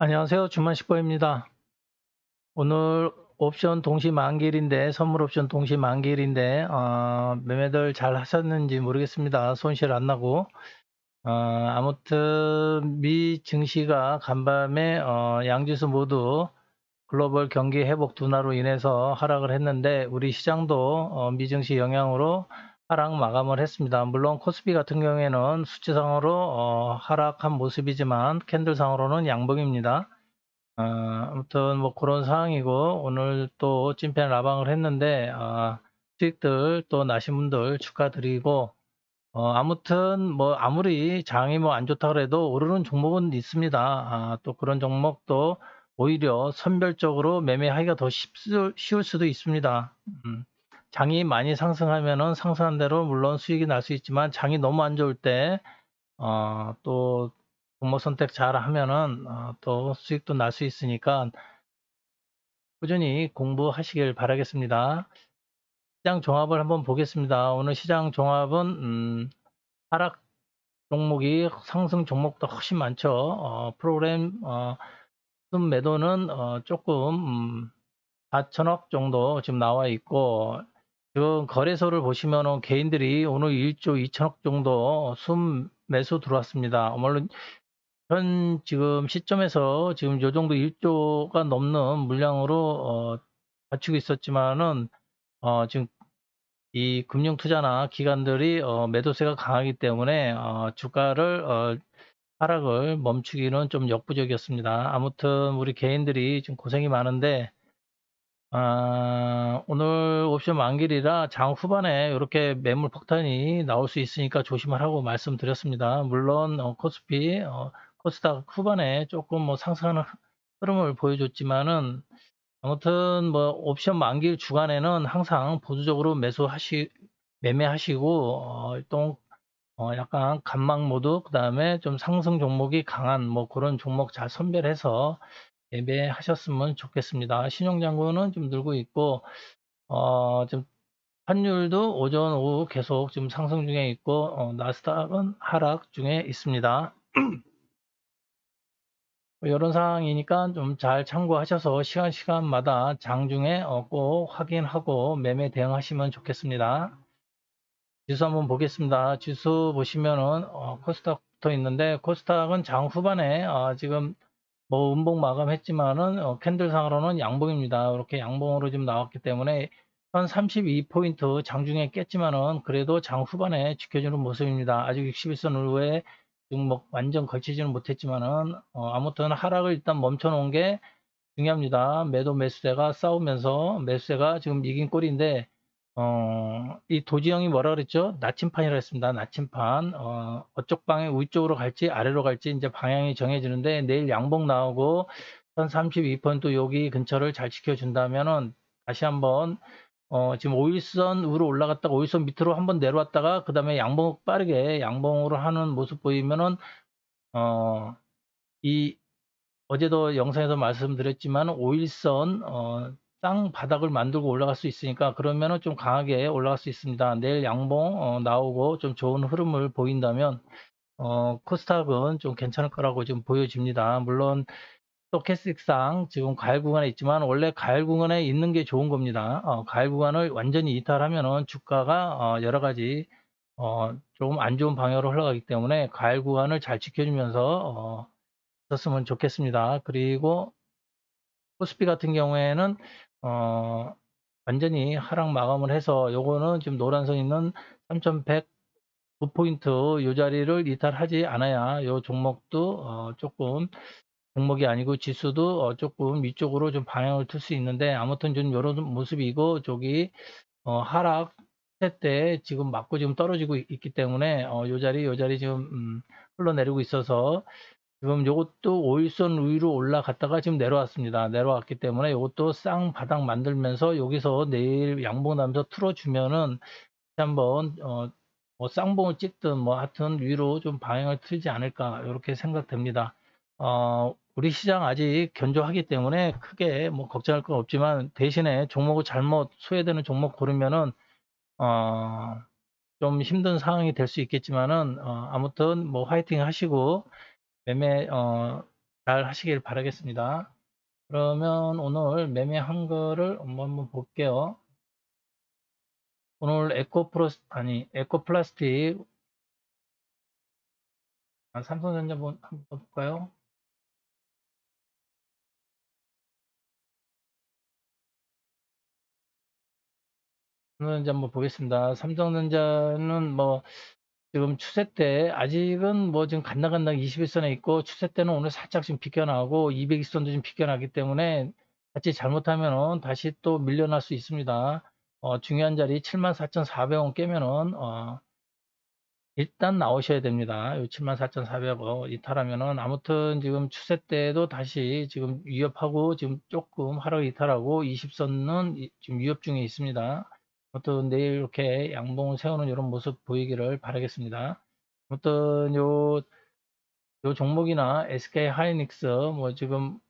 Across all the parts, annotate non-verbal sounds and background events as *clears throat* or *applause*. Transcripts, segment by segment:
안녕하세요. 주만식보입니다. 오늘 옵션 동시 만기일인데 선물 옵션 동시 만기일인데 어, 매매들 잘 하셨는지 모르겠습니다. 손실 안 나고 어, 아무튼 미 증시가 간밤에 어, 양지수 모두 글로벌 경기 회복 둔화로 인해서 하락을 했는데 우리 시장도 어, 미 증시 영향으로 하락 마감을 했습니다. 물론 코스피 같은 경우에는 수치상으로 어, 하락한 모습이지만 캔들상으로는 양봉입니다. 어, 아무튼 뭐 그런 상황이고 오늘 또 찐팬 라방을 했는데 어, 수익들 또 나신 분들 축하드리고 어, 아무튼 뭐 아무리 장이 뭐 안 좋다 그래도 오르는 종목은 있습니다. 아, 또 그런 종목도 오히려 선별적으로 매매하기가 더 쉽, 쉬울 수도 있습니다. 음, 장이 많이 상승하면은 상승한 대로 물론 수익이 날 수 있지만 장이 너무 안 좋을 때 어, 또 종목 선택 잘 하면은 어, 또 수익도 날 수 있으니까 꾸준히 공부하시길 바라겠습니다. 시장 종합을 한번 보겠습니다. 오늘 시장 종합은 음, 하락 종목이 상승 종목도 훨씬 많죠. 어, 프로그램 어, 순 매도는 어, 조금 음, 4천억 정도 지금 나와 있고 지금 거래소를 보시면은 개인들이 오늘 1조 2천억 정도 순 매수 들어왔습니다. 물론 현 지금 시점에서 지금 요 정도 1조가 넘는 물량으로 어, 갖추고 있었지만은 어, 지금 이 금융 투자나 기관들이 어, 매도세가 강하기 때문에 어, 주가를 어, 하락을 멈추기는 좀 역부족이었습니다. 아무튼 우리 개인들이 좀 고생이 많은데 아, 오늘 옵션 만기이라 장 후반에 이렇게 매물 폭탄이 나올 수 있으니까 조심을 하고 말씀드렸습니다. 물론 어, 코스피, 어, 코스닥 후반에 조금 뭐 상승하는 흐름을 보여줬지만은 아무튼 뭐 옵션 만기일 주간에는 항상 보수적으로 매수하시 매매하시고 어, 또 어, 약간 간막 모드 그다음에 좀 상승 종목이 강한 뭐 그런 종목 잘 선별해서 매매하셨으면 좋겠습니다. 신용장구는 좀 늘고 있고 어, 좀 환율도 오전 오후 계속 지금 상승 중에 있고 어, 나스닥은 하락 중에 있습니다. *clears throat* 이런 상황이니까 좀 잘 참고하셔서 시간 시간마다 장중에 어, 꼭 확인하고 매매 대응하시면 좋겠습니다. 지수 한번 보겠습니다. 지수 보시면은 어, 코스닥 붙어 있는데 코스닥은 장 후반에 어, 지금 뭐 음봉 마감했지만은 어, 캔들상으로는 양봉입니다. 이렇게 양봉으로 지금 나왔기 때문에 한 32포인트 장중에 깼지만은 그래도 장 후반에 지켜주는 모습입니다. 아직 61선 이후에 지금 뭐 완전 걸치지는 못했지만은 어, 아무튼 하락을 일단 멈춰 놓은 게 중요합니다. 매도 매수세가 싸우면서 매수세가 지금 이긴 꼴인데 어, 이 도지형이 뭐라 그랬죠? 나침판이라 했습니다. 나침판. 어, 어쪽 방향 위쪽으로 갈지 아래로 갈지 이제 방향이 정해지는데 내일 양봉 나오고 한32% 여기 근처를 잘 지켜준다면은 다시 한번 어, 지금 5일선 위로 올라갔다가 5일선 밑으로 한번 내려왔다가 그 다음에 양봉 빠르게 양봉으로 하는 모습 보이면은 어, 이 어제도 영상에서 말씀드렸지만 5일선 어, 땅 바닥을 만들고 올라갈 수 있으니까 그러면은 좀 강하게 올라갈 수 있습니다. 내일 양봉 어, 나오고 좀 좋은 흐름을 보인다면 어, 코스닥은 좀 괜찮을 거라고 지금 보여집니다. 물론 스토캐스틱상 지금 가열 구간에 있지만 원래 가열 구간에 있는 게 좋은 겁니다. 어, 가열 구간을 완전히 이탈하면은 주가가 어, 여러 가지 어, 조금 안 좋은 방향으로 흘러가기 때문에 가열 구간을 잘 지켜주면서 어, 썼으면 좋겠습니다. 그리고 코스피 같은 경우에는 어, 완전히 하락 마감을 해서 요거는 지금 노란 선 있는 3109 포인트 요 자리를 이탈하지 않아야 요 종목도 어, 조금 종목이 아니고 지수도 어, 조금 위쪽으로 좀 방향을 틀 수 있는데 아무튼 좀 이런 모습이고 저기 어, 하락 때 지금 맞고 지금 떨어지고 있기 때문에 어, 요 자리 요 자리 지금 음, 흘러내리고 있어서 지금 요것도 5일선 위로 올라갔다가 지금 내려왔습니다. 내려왔기 때문에 요것도 쌍바닥 만들면서 여기서 내일 양봉 나면서 틀어주면은 한번 어, 뭐 쌍봉을 찍든 뭐 하여튼 위로 좀 방향을 틀지 않을까 이렇게 생각됩니다. 어, 우리 시장 아직 견조하기 때문에 크게 뭐 걱정할 건 없지만 대신에 종목을 잘못 소외되는 종목 고르면은 어, 좀 힘든 상황이 될 수 있겠지만은 어, 아무튼 뭐 화이팅 하시고 매매 어, 잘 하시길 바라겠습니다. 그러면 오늘 매매한 거를 한번 볼게요. 오늘 에코프로스 아니 에코플라스틱 아, 삼성전자 한번 볼까요? 삼성전자 한번 보겠습니다. 삼성전자는 뭐 지금 추세 때 아직은 뭐 지금 간당간당 21선에 있고 추세 때는 오늘 살짝 좀 비껴나고 220선도 좀 비껴나기 때문에 같이 잘못하면은 다시 또 밀려날 수 있습니다. 어, 중요한 자리 74,400원 깨면은 어, 일단 나오셔야 됩니다. 74,400원 이탈하면은 아무튼 지금 추세 때도 다시 지금 위협하고 지금 조금 하락 이탈하고 20선은 지금 위협 중에 있습니다. 아무튼 내일 이렇게 양봉을 세우는 이런 모습 보이기를 바라겠습니다. 아무튼 요, 요 종목이나 SK 하이닉스 뭐 지금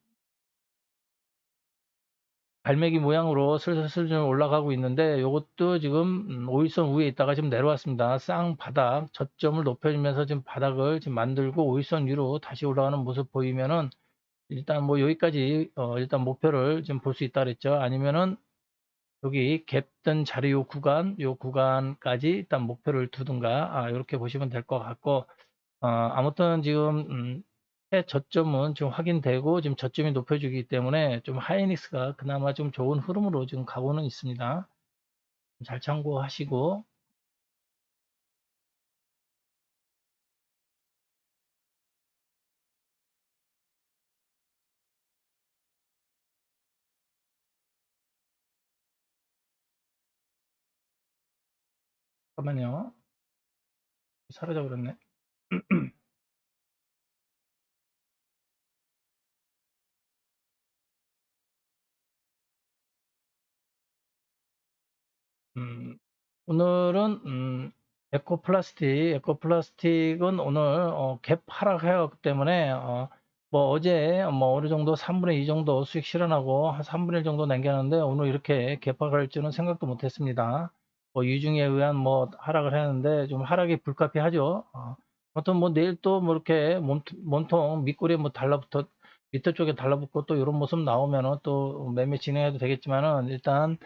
갈매기 모양으로 슬슬 좀 올라가고 있는데 이것도 지금 5일선 음, 위에 있다가 지금 내려왔습니다. 쌍바닥 저점을 높여주면서 지금 바닥을 지금 만들고 5일선 위로 다시 올라가는 모습 보이면은 일단 뭐 여기까지 어 일단 목표를 지금 볼 수 있다 그랬죠. 아니면은 여기 갭던 자리 요 구간, 요 구간까지 일단 목표를 두든가, 아, 이렇게 보시면 될 것 같고, 어, 아무튼 지금, 음, 새 저점은 지금 확인되고, 지금 저점이 높여주기 때문에 좀 하이닉스가 그나마 좀 좋은 흐름으로 지금 가고는 있습니다. 잘 참고하시고, 잠깐만요. 사라져 버렸네. *clears throat* 음, 오늘은 음, 에코플라스틱, 에코플라스틱은 오늘 어, 갭 하락해왔기 때문에 어, 뭐 어제 뭐 어느 정도 3분의 2 정도 수익 실현하고 한 3분의 1 정도 남겼는데 오늘 이렇게 줄은 생각도 못했습니다. 뭐 유중에 의한 뭐 하락을 했는데 좀 하락이 불가피하죠. 어, 아무튼 뭐 내일 또 뭐 이렇게 몸, 통 밑꼬리에 뭐 달라붙어 밑에 쪽에 달라붙고 또 이런 모습 나오면은 또 매매 진행해도 되겠지만은 일단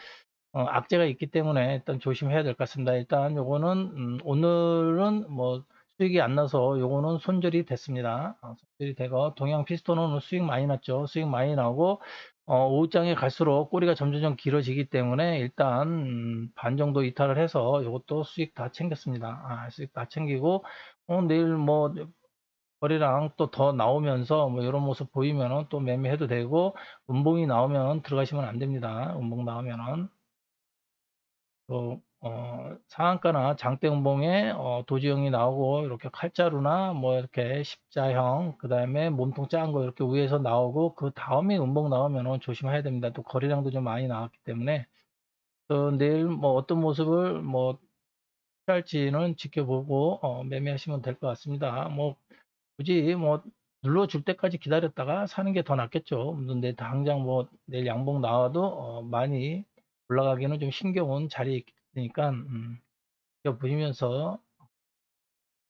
어, 악재가 있기 때문에 일단 조심해야 될 것 같습니다. 일단 요거는 음, 오늘은 뭐 수익이 안 나서 요거는 손절이 됐습니다. 어, 손절이 되고 동양 피스톤은 수익 많이 났죠. 수익 많이 나오고 어, 오후장에 갈수록 꼬리가 점점 길어지기 때문에 일단 음, 반 정도 이탈을 해서 요것도 수익 다 챙겼습니다. 아, 수익 다 챙기고 어, 내일 뭐 거래량 또 더 나오면서 뭐 이런 모습 보이면은 또 매매해도 되고 음봉이 나오면 들어가시면 안 됩니다. 음봉 나오면은 또 어, 상한가나 장대음봉에 어, 도지형이 나오고 이렇게 칼자루나 뭐 이렇게 십자형 그 다음에 몸통 작은 거 이렇게 위에서 나오고 그 다음에 음봉 나오면 조심해야 됩니다. 또 거래량도 좀 많이 나왔기 때문에 또 내일 뭐 어떤 모습을 뭐 할지는 지켜보고 어, 매매하시면 될 것 같습니다. 뭐 굳이 뭐 눌러줄 때까지 기다렸다가 사는 게 더 낫겠죠. 근데 당장 뭐 내일 양봉 나와도 어, 많이 올라가기는 좀 자리에 있 으니까 음, 보시면서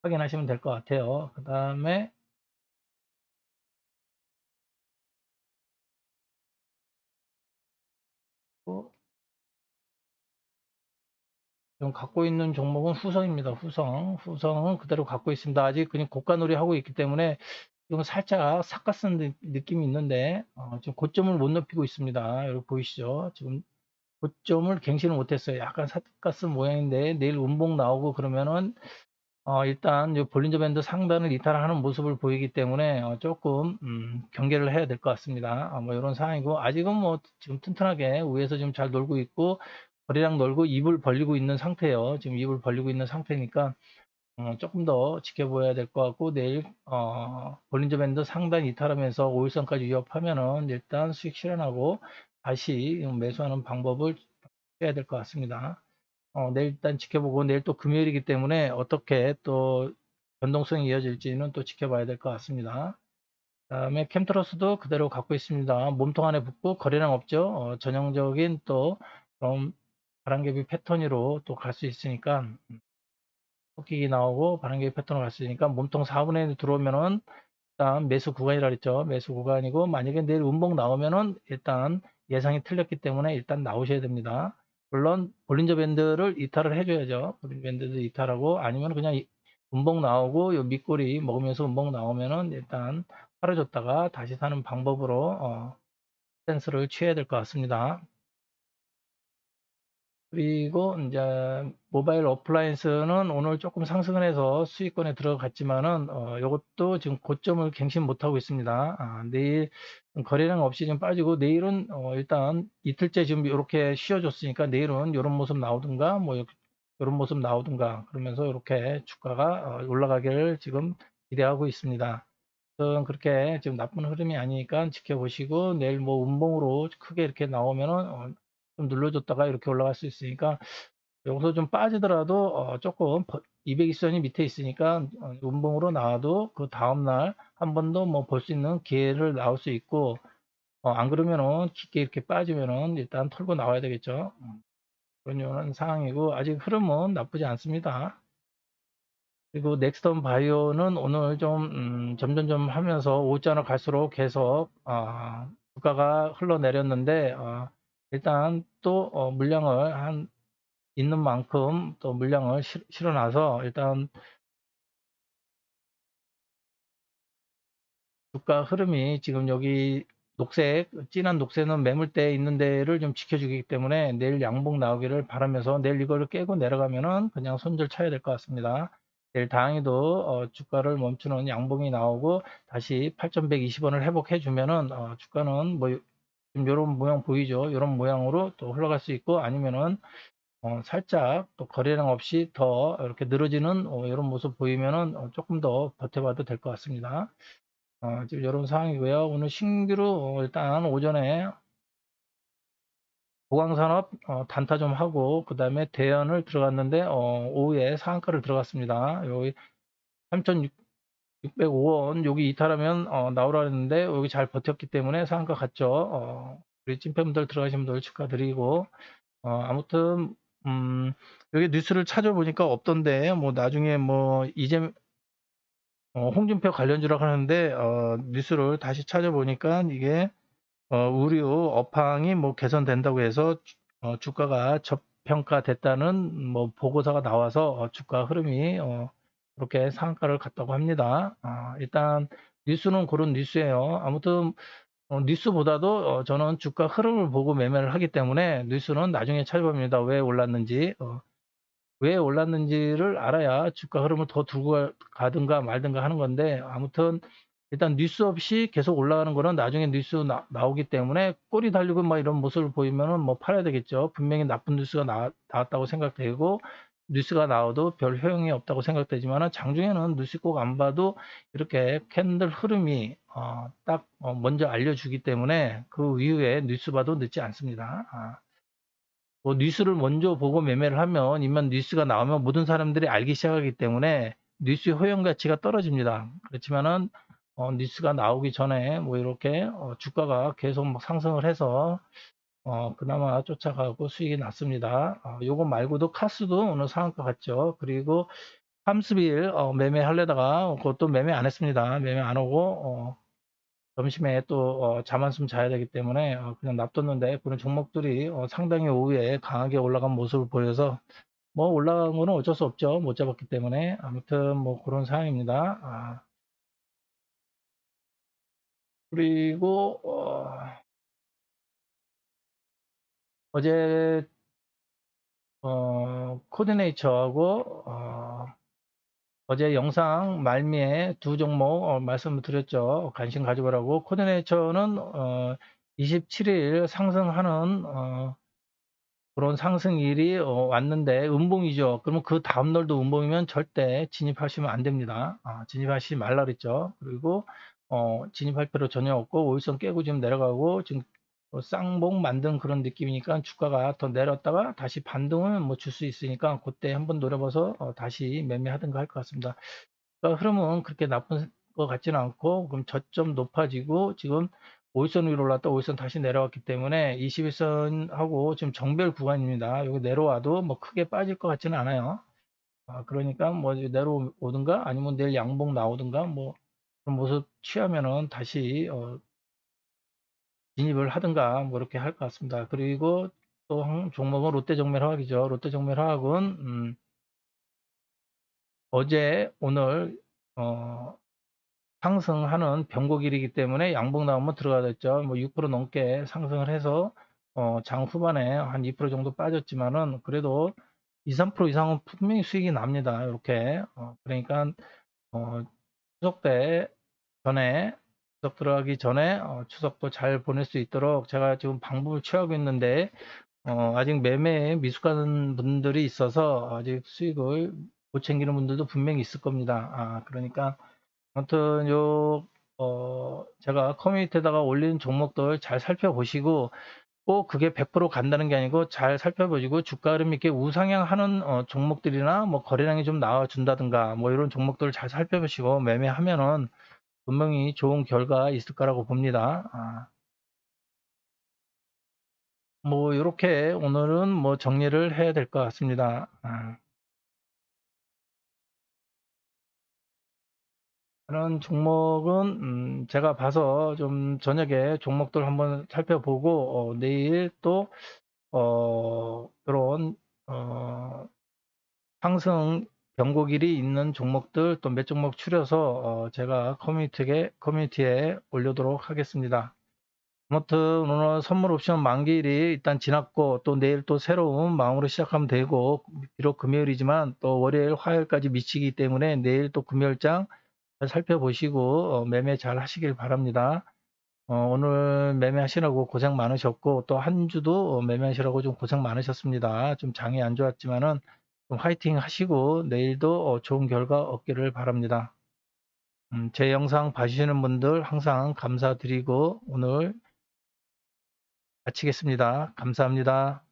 확인하시면 될 것 같아요. 그 다음에 지금 갖고 있는 종목은 후성입니다. 후성. 후성은 그대로 갖고 있습니다. 아직 그냥 고가 놀이 하고 있기 때문에 지금 살짝 삭가쓴 느낌이 있는데 어, 지금 고점을 못 높이고 있습니다. 여기 보이시죠? 지금 고점을 갱신을 못했어요. 약간 삭가쓴 모양인데 내일 운봉 나오고 그러면은 어, 일단 볼린저 밴드 상단을 이탈하는 모습을 보이기 때문에 어, 조금 음, 경계를 해야 될 것 같습니다. 어, 뭐 이런 상황이고 아직은 뭐 지금 튼튼하게 위에서 지금 잘 놀고 있고 거리랑 놀고 입을 벌리고 있는 상태예요. 지금 입을 벌리고 있는 상태니까 어, 조금 더 지켜봐야 될 것 같고 내일 어, 볼린저 밴드 상단 이탈하면서 5일선까지 위협하면은 일단 수익 실현하고 다시 매수하는 방법을 해야 될 것 같습니다. 어, 내일 일단 지켜보고 내일 또 금요일이기 때문에 어떻게 또 변동성이 이어질지는 또 지켜봐야 될 것 같습니다. 다음에 캠트러스도 그대로 갖고 있습니다. 몸통 안에 붙고 거래량 없죠. 어, 전형적인 또 좀 바람개비 패턴으로 또 갈 수 있으니까 토끼기 나오고 바람개비 패턴으로 갈 수 있으니까 몸통 4분의 1 들어오면은 일단 매수 구간이라 그랬죠. 매수 구간이고 만약에 내일 음봉 나오면은 일단 예상이 틀렸기 때문에 일단 나오셔야 됩니다. 물론 볼린저 밴드를 이탈을 해줘야죠. 볼린저 밴드도 이탈하고 아니면 그냥 이- 음봉 나오고 요 밑꼬리 먹으면서 음봉 나오면은 일단 팔아줬다가 다시 사는 방법으로 어, 센스를 취해야 될 것 같습니다. 그리고 이제 모바일 어플라이언스는 오늘 조금 상승을 해서 수익권에 들어갔지만은 어, 이것도 지금 고점을 갱신 못하고 있습니다. 아, 내일 거래량 없이 지금 빠지고 내일은 어, 일단 이틀째 지금 이렇게 쉬어줬으니까 내일은 이런 모습 나오든가 뭐 이런 모습 나오든가 그러면서 이렇게 주가가 어, 올라가기를 지금 기대하고 있습니다. 그렇게 지금 나쁜 흐름이 아니니까 지켜보시고 내일 뭐 운봉으로 크게 이렇게 나오면은 어, 좀 눌러줬다가 이렇게 올라갈 수 있으니까 여기서 좀 빠지더라도 어, 조금 220선이 밑에 있으니까 어, 운봉으로 나와도 그 다음날 한 번 더 뭐 볼 수 있는 기회를 나올 수 있고 어, 안 그러면은 깊게 이렇게 빠지면은 일단 털고 나와야 되겠죠. 음, 그런 요런 상황이고 아직 흐름은 나쁘지 않습니다. 그리고 넥스턴 바이오는 오늘 좀 음, 점점점 하면서 오자로 갈수록 계속 아, 주가가 흘러내렸는데 어, 일단 또 어, 물량을 한 있는 만큼 또 물량을 실- 실어놔서 일단 주가 흐름이 지금 여기 녹색, 진한 녹색은 매물대에 있는 데를 좀 지켜주기 때문에 내일 양봉 나오기를 바라면서 내일 이거를 깨고 내려가면은 그냥 손절 쳐야 될 것 같습니다. 내일 다행히도 어, 주가를 멈추는 양봉이 나오고 다시 8,120원을 회복해 주면은 어, 주가는 뭐 지금 이런 모양 보이죠? 이런 모양으로 또 흘러갈 수 있고 아니면은 어, 살짝 또 거래량 없이 더 이렇게 늘어지는 어, 이런 모습 보이면은 어, 조금 더 버텨봐도 될 것 같습니다. 어, 지금 이런 상황이고요. 오늘 신규로 어, 일단 오전에 보강산업 어, 단타 좀 하고 그 다음에 대연을 들어갔는데 어, 오후에 상한가를 들어갔습니다. 여기 3,605원 여기 이탈하면 어, 나오라 했는데 여기 잘 버텼기 때문에 상한가 갔죠. 어, 우리 찐팬분들 들어가신 분들 축하드리고 어, 아무튼 음, 여기 뉴스를 찾아보니까 없던데 뭐 나중에 뭐 이제 어, 홍준표 관련주라고 하는데 어, 뉴스를 다시 찾아보니까 이게 어, 의류 업황이 뭐 개선된다고 해서 주, 어, 주가가 저평가됐다는 뭐 보고서가 나와서 어, 주가 흐름이 어, 이렇게 상한가를 갔다고 합니다. 아, 일단 뉴스는 그런 뉴스예요. 아무튼 어, 뉴스보다도 어, 저는 주가 흐름을 보고 매매를 하기 때문에 뉴스는 나중에 찾아봅니다. 왜 올랐는지. 어, 왜 올랐는지를 알아야 주가 흐름을 더 두고 가든가 말든가 하는 건데 아무튼 일단 뉴스 없이 계속 올라가는 거는 나중에 뉴스 나, 오기 때문에 꼬리 달리고 막 이런 모습을 보이면은 뭐 팔아야 되겠죠. 분명히 나쁜 뉴스가 나, 나왔다고 생각되고 뉴스가 나와도 별 효용이 없다고 생각되지만 장중에는 뉴스 꼭 안 봐도 이렇게 캔들 흐름이 어, 딱 어, 먼저 알려주기 때문에 그 이후에 뉴스 봐도 늦지 않습니다. 아. 뭐 뉴스를 먼저 보고 매매를 하면 이만 뉴스가 나오면 모든 사람들이 알기 시작하기 때문에 뉴스의 허용 가치가 떨어집니다. 그렇지만은 어, 뉴스가 나오기 전에 뭐 이렇게 어, 주가가 계속 막 상승을 해서 어, 그나마 쫓아가고 수익이 났습니다. 어, 요거 말고도 카스도 오늘 상한가 같죠. 그리고 30일 어, 매매 하려다가 그것도 매매 안 했습니다. 매매 안 하고 어, 점심에 또 어, 잠 한숨 자야 되기 때문에 어, 그냥 놔뒀는데 그런 종목들이 어, 상당히 오후에 강하게 올라간 모습을 보여서 뭐 올라간 거는 어쩔 수 없죠. 못 잡았기 때문에 아무튼 뭐 그런 상황입니다. 아, 그리고 어, 어제 어, 코디네이처하고 어, 어제 영상 말미에 두 종목 어, 말씀을 드렸죠. 관심 가져보라고. 코디네이처는 어, 27일 상승하는 어, 그런 상승일이 어, 왔는데 음봉이죠. 그러면 그 다음날도 음봉이면 절대 진입하시면 안 됩니다. 아, 진입하시지 말라 그랬죠. 그리고 어, 진입할 필요 전혀 없고 오일선 깨고 지금 내려가고 지금 뭐 쌍봉 만든 그런 느낌이니까 주가가 더 내렸다가 다시 반등을 뭐줄 수 있으니까 그때 한번 노려봐서 어, 다시 매매하든가 할 것 같습니다. 그러니까 흐름은 그렇게 나쁜 것 같지는 않고 그럼 저점 높아지고 지금 5일선 위로 올랐다 5일선 다시 내려왔기 때문에 21선하고 지금 정별 구간입니다. 여기 내려와도 뭐 크게 빠질 것 같지는 않아요. 아, 그러니까 뭐 내려오든가 아니면 내일 양봉 나오든가 뭐 그런 모습 취하면은 다시 어, 진입을 하든가 뭐 이렇게 할 것 같습니다. 그리고 또한 종목은 롯데 정밀화학이죠. 롯데 정밀화학은 음, 어제 오늘 어, 상승하는 변곡일이기 때문에 양봉 나오면 들어가야 됐죠. 뭐 6% 넘게 상승을 해서 어, 장 후반에 한 2% 정도 빠졌지만은 그래도 2, 3% 이상은 분명히 수익이 납니다. 이렇게 어, 그러니까 어, 추석 때 전에 추석 들어가기 전에 어, 추석도 잘 보낼 수 있도록 제가 지금 방법을 취하고 있는데 어, 아직 매매에 미숙한 분들이 있어서 아직 수익을 못 챙기는 분들도 분명히 있을 겁니다. 아, 그러니까 아무튼 요 어, 제가 커뮤니티에다가 올린 종목들 잘 살펴보시고 꼭 그게 100% 간다는 게 아니고 잘 살펴보시고 주가 흐름이 이렇게 우상향하는 어, 종목들이나 뭐 거래량이 좀 나와준다든가 뭐 이런 종목들을 잘 살펴보시고 매매하면은 분명히 좋은 결과 있을 거라고 봅니다. 아. 뭐 이렇게 오늘은 뭐 정리를 해야 될 것 같습니다. 아. 그런 종목은 음, 제가 봐서 좀 저녁에 종목들 한번 살펴보고 어, 내일 또 어, 그런 어, 상승 변곡일이 있는 종목들 또 몇 종목 추려서 어, 제가 커뮤니티에 커뮤니티에 올리도록 하겠습니다. 아무튼 오늘 선물 옵션 만기일이 일단 지났고 또 내일 또 새로운 마음으로 시작하면 되고 비록 금요일이지만 또 월요일 화요일까지 미치기 때문에 내일 또 금요일장 잘 살펴보시고 어, 매매 잘 하시길 바랍니다. 어, 오늘 매매하시라고 고생 많으셨고 또 한 주도 매매하시라고 좀 고생 많으셨습니다. 좀 장이 안 좋았지만은 좀 화이팅 하시고 내일도 어, 좋은 결과 얻기를 바랍니다. 음, 제 영상 봐주시는 분들 항상 감사드리고 오늘 마치겠습니다. 감사합니다.